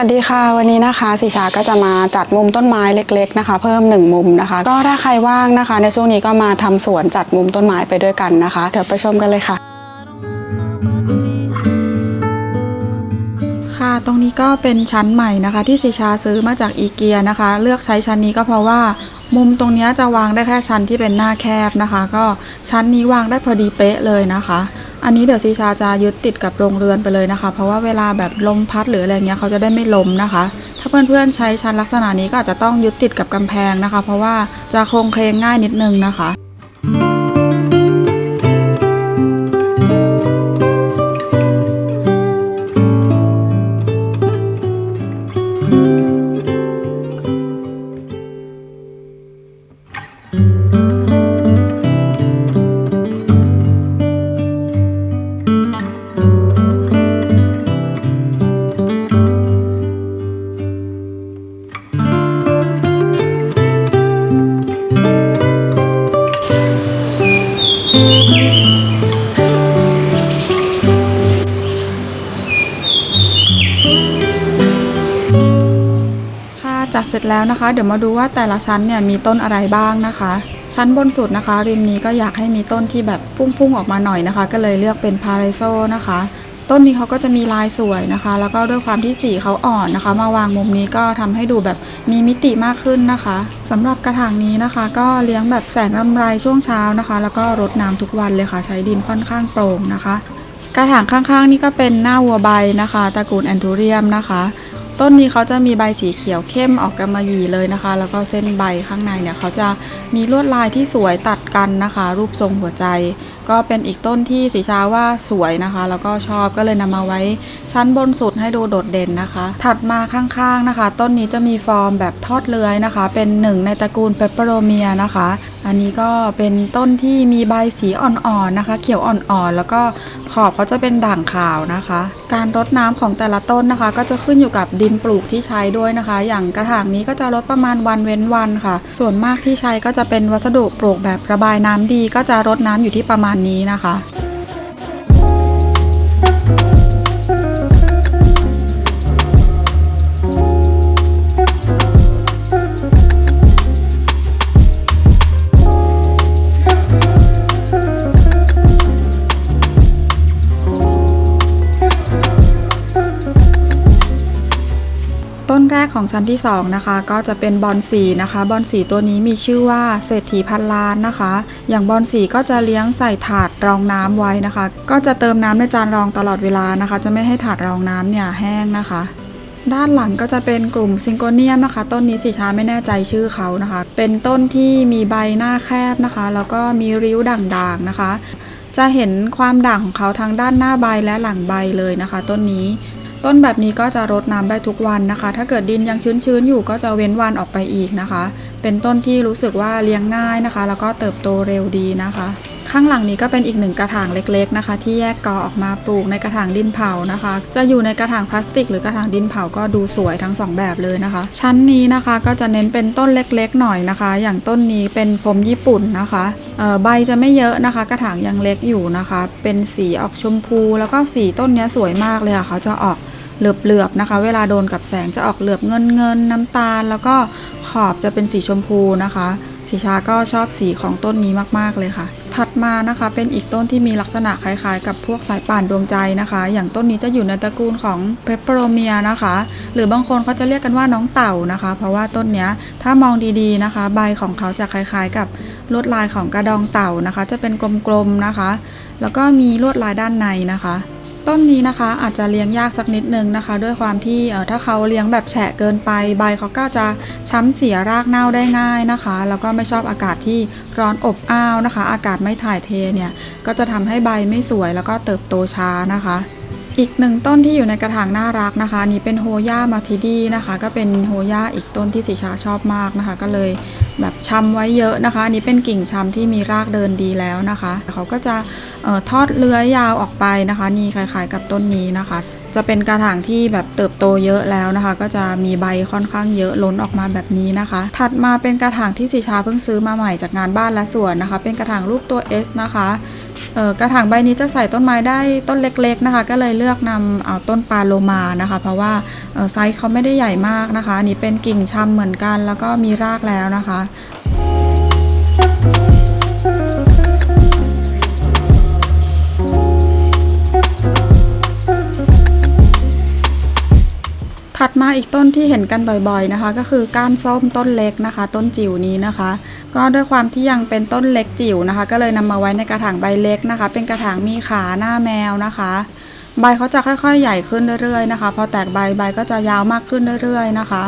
วัสดีค่ะ วันนี้นะคะสิชาก็จะมาจัดมุมต้นไม้เล็ก ๆนะคะ เพิ่มหนึ่งมุมนะคะ ก็ถ้าใครว่างนะคะ ในช่วงนี้ก็มาทำสวนจัดมุมต้นไม้ไปด้วยกันนะคะเดี๋ยวไปชมกันเลยค่ะค่ะตรงนี้ก็เป็นชั้นใหม่นะคะ ที่สิชาซื้อมาจากอีเกียนะคะ เลือกใช้ชั้นนี้ก็เพราะว่า มุมตรงนี้จะวางได้แค่ชั้นที่เป็นหน้าแคบนะคะ ก็ชั้นนี้วางได้พอดีเป๊ะเลยนะคะ อันนี้เดี๋ยวซีชาจะยึดติดกับโรงเรือนไปเลยนะคะ เพราะว่าเวลาแบบลมพัดหรืออะไรเงี้ยเขาจะได้ไม่ล้มนะคะ ถ้าเพื่อนๆใช้ชั้นลักษณะนี้ก็อาจจะต้องยึดติดกับกำแพงนะคะ เพราะว่าจะโครงเคลงง่ายนิดนึงนะคะ จัดเสร็จแล้วนะคะ เดี๋ยวมาดูว่าแต่ละชั้นเนี่ยมีต้นอะไรบ้างนะคะ ชั้นบนสุดนะคะ ริมนี้ก็อยากให้มีต้นที่แบบพุ่งๆออกมาหน่อยนะคะ ก็เลยเลือกเป็นพาราโซนะคะ ต้นนี้เขาก็จะมีลายสวยนะคะ แล้วก็ด้วยความที่สีเขาอ่อนนะคะ มาวางมุมนี้ก็ทำให้ดูแบบมีมิติมากขึ้นนะคะสำหรับกระถางนี้นะคะ ก็เลี้ยงแบบแสงลำไรช่วงเช้านะคะ แล้วก็รดน้ำทุกวันเลยค่ะ ใช้ดินค่อนข้างโปร่งนะคะ กระถางข้างๆ นี่ก็เป็นหน้าวัวใบนะคะตระกูลแอนทูเรียมนะคะต้นนี้เขาจะมีใบสีเขียวเข้มออกกำมะหยี่เลยนะคะ แล้วก็เส้นใบข้างในเนี่ยเขาจะมีลวดลายที่สวยตัดกันนะคะ รูปทรงหัวใจ ก็เป็นอีกต้นที่สีชาว่าสวยนะคะ แล้วก็ชอบก็เลยนำมาไว้ชั้นบนสุดให้ดูโดดเด่นนะคะ ถัดมาข้างๆนะคะ ต้นนี้จะมีฟอร์มแบบทอดเลื้อยนะคะ เป็นหนึ่งในตระกูลเปปเปอโรเมียนะคะ อันนี้ก็เป็นต้นที่มีใบสีอ่อนๆนะคะ เขียวอ่อนๆ แล้วก็ขอบเขาจะเป็นด่างขาวนะคะ การรดน้ำของแต่ละต้นนะคะ ก็จะขึ้นอยู่กับดินปลูกที่ใช้ด้วยนะคะ อย่างกระถางนี้ก็จะรดประมาณวันเว้นวันค่ะ ส่วนมากที่ใช้ก็จะเป็นวัสดุปลูกแบบระบายน้ำดี ก็จะรดน้ำอยู่ที่ประมาณนี้นะคะ แรกของชั้นที่ 2 นะคะ ก็จะเป็นบอนสีนะคะบอนสีตัวนี้มีชื่อว่าเศรษฐีพันล้านนะคะ อย่างบอนสีก็จะเลี้ยงใส่ถาดรองน้ำไว้นะคะ ก็จะเติมน้ำในจานรองตลอดเวลานะคะ จะไม่ให้ถาดรองน้ำเนี่ยแห้งนะคะด้านหลังก็จะเป็นกลุ่มซิงโกเนียมนะคะ ต้นนี้สิชาไม่แน่ใจชื่อเขานะคะ เป็นต้นที่มีใบหน้าแคบนะคะ แล้วก็มีริ้วด่างๆนะคะ จะเห็นความด่างของเขาทั้งด้านหน้าใบและหลังใบเลยนะคะ ต้นนี้ ต้นแบบนี้ก็จะรดน้ำได้ทุกวันนะคะ ถ้าเกิดดินยังชื้นๆอยู่ก็จะเว้นวันออกไปอีกนะคะ เป็นต้นที่รู้สึกว่าเลี้ยงง่ายนะคะ แล้วก็เติบโตเร็วดีนะคะ ข้างหลังนี้ก็เป็นอีกหนึ่งกระถางเล็กๆนะคะ ที่แยกกอออกมาปลูกในกระถางดินเผานะคะ จะอยู่ในกระถางพลาสติก หรือกระถางดินเผาก็ดูสวยทั้งสองแบบเลยนะคะ ชั้นนี้นะคะก็จะเน้นเป็นต้นเล็กๆหน่อยนะคะ อย่างต้นนี้เป็นพรมญี่ปุ่นนะคะใบจะไม่เยอะนะคะ กระถางยังเล็กอยู่นะคะ เป็นสีออกชมพู แล้วก็สีต้นนี้สวยมากเลยค่ะเขาจะออกเหลือบๆนะคะ เวลาโดนกับแสงจะออกเหลือบเงินเงินๆน้ำตาล แล้วก็ขอบจะเป็นสีชมพูนะคะ สีชาก็ชอบสีของต้นนี้มากๆเลยค่ะ ถัดมานะคะ เป็นอีกต้นที่มีลักษณะคล้ายๆ กับพวกสายป่านดวงใจนะคะ อย่างต้นนี้จะอยู่ในตระกูลของเพปเปอโรเมียนะคะ หรือบางคนเขาจะเรียกกันว่าน้องเต่านะคะ เพราะว่าต้นนี้ถ้ามองดีๆนะคะ ใบของเขาจะคล้ายๆ กับลวดลายของกระดองเต่านะคะ จะเป็นกลมๆนะคะ แล้วก็มีลวดลายด้านในนะคะ ต้นนี้นะคะ อาจจะเลี้ยงยากสักนิดนึงนะคะ ด้วยความที่ถ้าเขาเลี้ยงแบบแฉะเกินไปใบเขาก็จะช้ำเสียรากเน่าได้ง่ายนะคะ แล้วก็ไม่ชอบอากาศที่ร้อนอบอ้าวนะคะ อากาศไม่ถ่ายเทเนี่ยก็จะทำให้ใบไม่สวยแล้วก็เติบโตช้านะคะ อีกหนึ่งต้นที่อยู่ในกระถางน่ารักนะคะนี้เป็นโฮย่ามาทิดีนะคะ ก็เป็นโฮย่าอีกต้นที่สิชาชอบมากนะคะ ก็เลยแบบชำไว้เยอะนะคะอันนี้เป็นกิ่งชำที่มีรากเดินดีแล้วนะคะเขาก็จะออทอดเลื้อยยาวออกไปนะคะ นี่คล้ายๆกับต้นนี้นะคะ จะเป็นกระถางที่แบบเติบโตเยอะแล้วนะคะ ก็จะมีใบค่อนข้างเยอะล้นออกมาแบบนี้นะคะ ถัดมาเป็นกระถางที่สีชาเพิ่งซื้อมาใหม่จากงานบ้านและสวนนะคะ เป็นกระถางรูปตัว S นะคะ กระถางใบนี้จะใส่ต้นไม้ได้ต้นเล็กๆนะคะ ก็เลยเลือกนำเอาต้นปาโลมานะคะ เพราะว่าไซส์เขาไม่ได้ใหญ่มากนะคะอันนี้เป็นกิ่งชำเหมือนกัน แล้วก็มีรากแล้วนะคะถัดมาอีกต้นที่เห็นกันบ่อยๆนะคะ ก็คือก้านส้มต้นเล็กนะคะ ต้นจิ๋วนี้นะคะ ก็ด้วยความที่ยังเป็นต้นเล็กจิ๋วนะคะ ก็เลยนำมาไว้ในกระถางใบเล็กนะคะ เป็นกระถางมีขาหน้าแมวนะคะ ใบเขาจะค่อยๆ ใหญ่ขึ้นเรื่อยๆนะคะ พอแตกใบใบก็จะยาวมากขึ้นเรื่อยๆนะคะ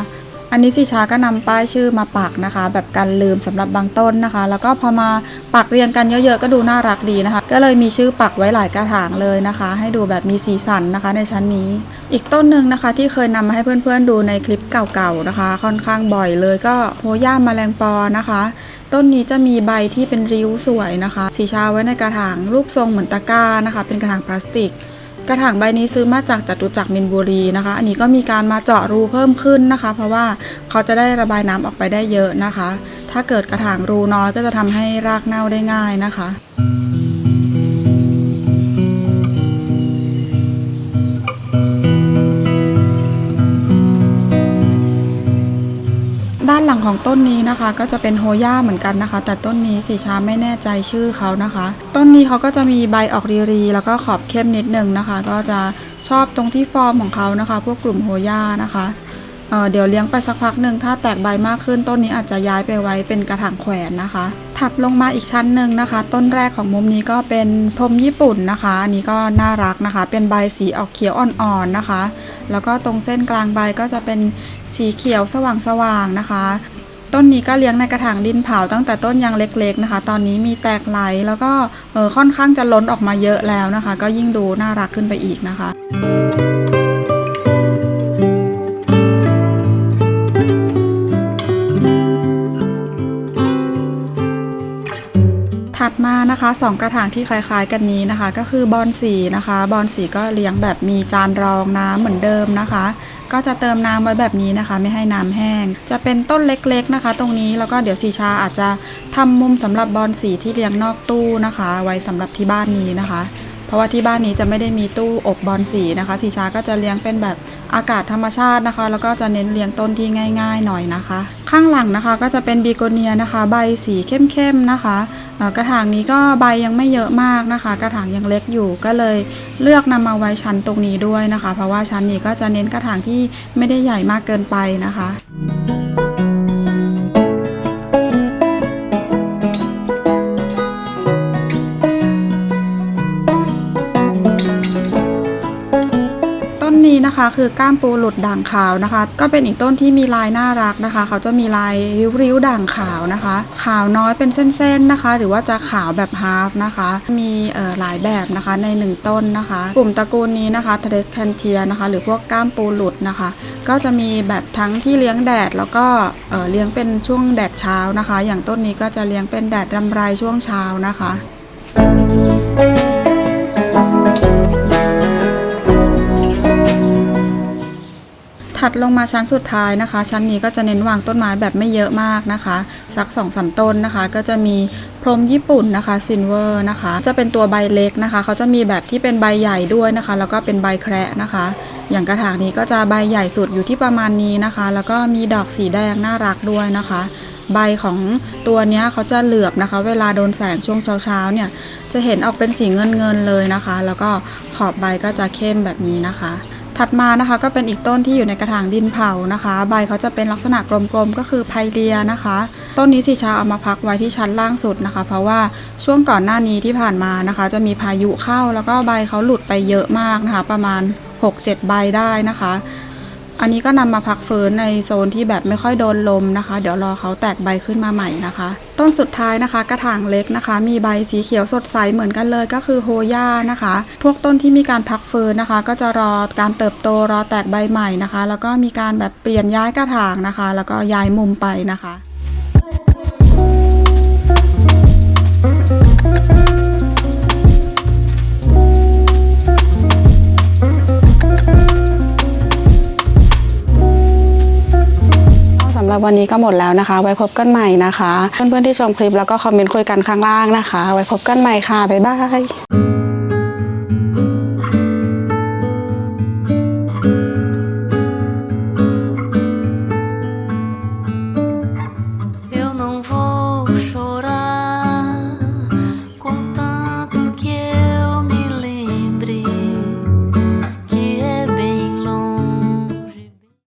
อันนี้สิชาก็นำป้ายชื่อมาปักนะคะ แบบกันลืมสำหรับบางต้นนะคะ แล้วก็พอมาปักเรียงกันเยอะๆ ก็ดูน่ารักดีนะคะ ก็เลยมีชื่อปักไว้หลายกระถางเลยนะคะ ให้ดูแบบมีสีสันนะคะในชั้นนี้ อีกต้นหนึ่งนะคะ ที่เคยนำมาให้เพื่อนๆดูในคลิปเก่าๆนะคะ ค่อนข้างบ่อยเลยก็โฮย่าแมลงปอนะคะ ต้นนี้จะมีใบที่เป็นริ้วสวยนะคะ สีชาไว้ในกระถางรูปทรงเหมือนตะกร้านะคะ เป็นกระถางพลาสติก กระถางใบนี้ซื้อมาจากจัตุจักรมินบุรีนะคะ อันนี้ก็มีการมาเจาะรูเพิ่มขึ้นนะคะ เพราะว่าเขาจะได้ระบายน้ำออกไปได้เยอะนะคะ ถ้าเกิดกระถางรูน้อยก็จะทำให้รากเน่าได้ง่ายนะคะ ของต้นนี้นะคะ ก็จะเป็นโฮย่าเหมือนกันนะคะ แต่ต้นนี้สีชาไม่แน่ใจชื่อเขานะคะ ต้นนี้เขาก็จะมีใบออกรีๆแล้วก็ขอบเข้มนิดนึงนะคะ ก็จะชอบตรงที่ฟอร์มของเขานะคะ พวกกลุ่มโฮย่านะคะเเดี๋ยวเลี้ยงไปสักพักหนึ่งถ้าแตกใบมากขึ้นต้นนี้อาจจะย้ายไปไว้เป็นกระถางแขวนนะคะ ถัดลงมาอีกชั้นหนึ่งนะคะ ต้นแรกของมุมนี้ก็เป็นพรมญี่ปุ่นนะคะอันนี้ก็น่ารักนะคะ เป็นใบสีออกเขียวอ่อนๆนะคะ แล้วก็ตรงเส้นกลางใบก็จะเป็นสีเขียวสว่างๆนะคะ ต้นนี้ก็เลี้ยงในกระถางดินเผาตั้งแต่ต้นยังเล็กๆนะคะ ตอนนี้มีแตกไหลแล้วก็ค่อนข้างจะล้นออกมาเยอะแล้วนะคะ ก็ยิ่งดูน่ารักขึ้นไปอีกนะคะ ถัดมานะคะสองกระถางที่คล้ายๆกันนี้นะคะ ก็คือบอนสีนะคะบอนสีก็เลี้ยงแบบมีจานรองน้ำเหมือนเดิมนะคะ ก็จะเติมน้ำไว้แบบนี้นะคะ ไม่ให้น้ำแห้ง จะเป็นต้นเล็กๆนะคะ ตรงนี้แล้วก็เดี๋ยวสีชาอาจจะทำมุมสำหรับบอนสีที่เลี้ยงนอกตู้นะคะ ไว้สำหรับที่บ้านนี้นะคะ เพราะว่าที่บ้านนี้จะไม่ได้มีตู้อบบอลสีนะคะ สีชาก็จะเลี้ยงเป็นแบบอากาศธรรมชาตินะคะ แล้วก็จะเน้นเลี้ยงต้นที่ง่าย ๆ หน่อยนะคะ ข้างหลังนะคะก็จะเป็นบีโกเนียนะคะ ใบสีเข้มๆนะคะกระถางนี้ก็ใบยังไม่เยอะมากนะคะ กระถางยังเล็กอยู่ก็เลยเลือกนำมาไว้ชั้นตรงนี้ด้วยนะคะ เพราะว่าชั้นนี้ก็จะเน้นกระถางที่ไม่ได้ใหญ่มากเกินไปนะคะ นะคะคือก้ามปูหลุดด่างขาวนะคะ ก็เป็นอีกต้นที่มีลายน่ารักนะคะ เขาจะมีลายริ้วๆด่างขาวนะคะ ขาวน้อยเป็นเส้นๆนะคะ หรือว่าจะขาวแบบฮาฟนะคะ มีหลายแบบนะคะในหนึ่งต้นนะคะ กลุ่มตระกูลนี้นะคะเทเดสแคนเทียนะคะ หรือพวกก้ามปูหลุดนะคะ ก็จะมีแบบทั้งที่เลี้ยงแดดแล้วก็เลี้ยงเป็นช่วงแดดเช้านะคะ อย่างต้นนี้ก็จะเลี้ยงเป็นแดดรำไรช่วงเช้านะคะ ถัดลงมาชั้นสุดท้ายนะคะ ชั้นนี้ก็จะเน้นวางต้นไม้แบบไม่เยอะมากนะคะ สัก2อสต้นนะคะ ก็จะมีพรมญี่ปุ่นนะคะซินเวอร์นะคะ จะเป็นตัวใบเล็กนะคะ เขาจะมีแบบที่เป็นใบใหญ่ด้วยนะคะ แล้วก็เป็นใบแคระนะคะ อย่างกระถางนี้ก็จะใบใหญ่สุดอยู่ที่ประมาณนี้นะคะ แล้วก็มีดอกสีแดงน่ารักด้วยนะคะ ใบของตัวนี้เขาจะเหลือบนะคะ เวลาโดนแสงช่วงเช้าๆเนี่ย จะเห็นออกเป็นสีเงินเงินเลยนะคะ แล้วก็ขอบใบก็จะเข้มแบบนี้นะคะ ถัดมานะคะก็เป็นอีกต้นที่อยู่ในกระถางดินเผานะคะ ใบเขาจะเป็นลักษณะกลมๆก็คือไพเลียนะคะ ต้นนี้สีชาเอามาพักไว้ที่ชั้นล่างสุดนะคะ เพราะว่าช่วงก่อนหน้านี้ที่ผ่านมานะคะ จะมีพายุเข้าแล้วก็ใบเขาหลุดไปเยอะมากนะคะ ประมาณ 6-7 ใบได้นะคะ อันนี้ก็นำมาพักฟื้นในโซนที่แบบไม่ค่อยโดนลมนะคะ เดี๋ยวรอเขาแตกใบขึ้นมาใหม่นะคะ ต้นสุดท้ายนะคะ กระถางเล็กนะคะ มีใบสีเขียวสดใสเหมือนกันเลยก็คือโฮย่านะคะ พวกต้นที่มีการพักฟื้นนะคะ ก็จะรอการเติบโตรอแตกใบใหม่นะคะ แล้วก็มีการแบบเปลี่ยนย้ายกระถางนะคะ แล้วก็ย้ายมุมไปนะคะ รับวันนี้ก็หมดแล้วนะคะ ไว้พบกันใหม่นะคะ เพื่อนๆที่ชมคลิปแล้วก็คอมเมนต์คุยกันข้างล่างนะคะ ไว้พบกันใหม่ค่ะบ๊ายบาย